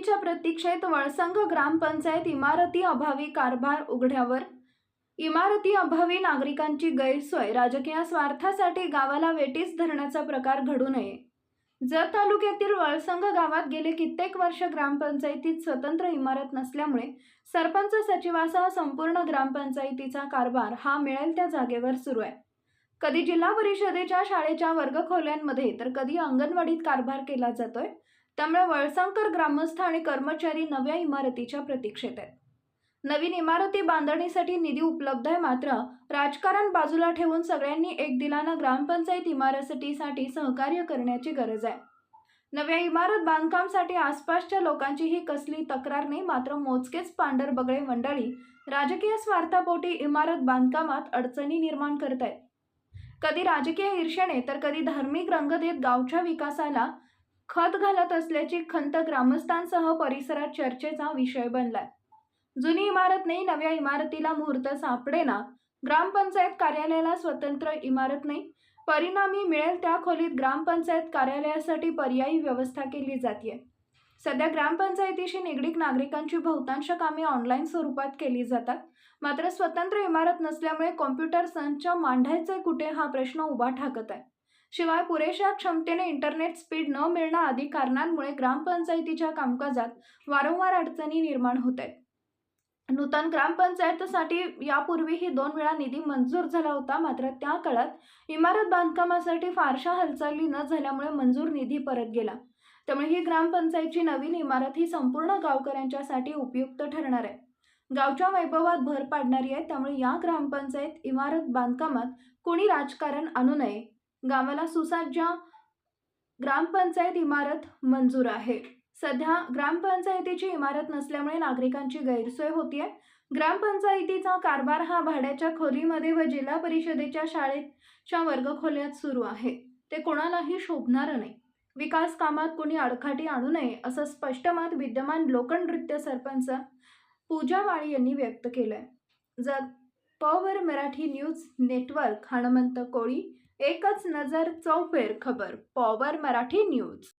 इमारतीच्या प्रतीक्षेत वळसंग ग्रामपंचायत इमारती अभावी कारभार उघड्यावर. इमारती अभावी नागरिकांची गैरसोय राजकीय स्वार्थासाठी गावाला वेटीस धरण्याचा प्रकार घडू नये. जत तालुक्यातील वळसंग गावात गेले कित्येक वर्ष ग्रामपंचायतीत स्वतंत्र इमारत नसल्यामुळे सरपंच सचिवासह संपूर्ण ग्रामपंचायतीचा कारभार हा मिळेल त्या जागेवर सुरू आहे. कधी जिल्हा परिषदेच्या शाळेच्या वर्गखोल्यांमध्ये तर कधी अंगणवाडीत कारभार केला जातोय. त्यामुळे वळसंकर ग्रामस्थ आणि कर्मचारी नव्या इमारतीच्या प्रतीक्षेत आहेत. नवीन इमारती बांधणीसाठी निधी उपलब्ध आहे मात्र राजकारण बाजूला ठेवून सगळ्यांनी एक दिलानं ग्रामपंचायत इमारतीसाठी सहकार्य करण्याची गरज आहे. नव्या इमारत बांधकामसाठी आसपासच्या लोकांचीही कसली तक्रार नाही मात्र मोजकेच पांढरबगळे मंडळी राजकीय स्वार्थापोटी इमारत बांधकामात अडचणी निर्माण करत आहेत कधी राजकीय ईर्षेने तर कधी धार्मिक रंग देत गावच्या विकासाला खत घालत असल्याची खंत ग्रामस्थांसह परिसरात चर्चेचा विषय बनलाय. जुनी इमारत नाही नव्या इमारतीला मुहूर्त सापडेना ग्रामपंचायत कार्यालयाला स्वतंत्र इमारत नाही परिणामी मिळेल त्या खोलीत ग्रामपंचायत कार्यालयासाठी पर्यायी व्यवस्था केली जाते सध्या ग्रामपंचायतीशी निगडीत नागरिकांची बहुतांश कामे ऑनलाईन स्वरूपात केली जातात. मात्र स्वतंत्र इमारत नसल्यामुळे कॉम्प्युटर संच मांडायचे कुठे हा प्रश्न उभा ठाकत आहे. शिवाय पुरेशा क्षमतेने इंटरनेट स्पीड न मिळणं आदी कारणांमुळे ग्रामपंचायतीच्या कामकाजात वारंवार अडचणी निर्माण होत आहेत. नूतन ग्रामपंचायतीसाठी यापूर्वीही दोन वेळा निधी मंजूर झाला होता मात्र त्या काळात इमारत बांधकामासाठी फारशा हालचाली न झाल्यामुळे मंजूर निधी परत गेला. त्यामुळे ही ग्रामपंचायतची नवीन इमारत ही संपूर्ण गावकऱ्यांच्यासाठी उपयुक्त ठरणार आहे. गावच्या वैभवात भर पाडणारी आहे त्यामुळे या ग्रामपंचायत इमारत बांधकामात कोणी राजकारण आणू नये गावाला सुसज्ज ग्रामपंचायत इमारत मंजूर आहे. सध्या ग्रामपंचायतीची इमारत नसल्यामुळे नागरिकांची गैरसोय होतीये. ग्रामपंचायतीचा कारभार हा भाड्याच्या खोलीमध्ये व जिल्हा परिषदेच्या शाळेच्या वर्गखोल्यात सुरू आहे. ते कोणालाही शोभणारं नाही. विकास कामात कोणी अडखाटी आणू नये असं स्पष्ट मत विद्यमान लोकनृत्य सरपंच पूजा वाळी यांनी व्यक्त केलं आहे ज power Marathi news network Hanumant Koli एकच नजर चौफेर खबर पॉवर मराठी न्यूज.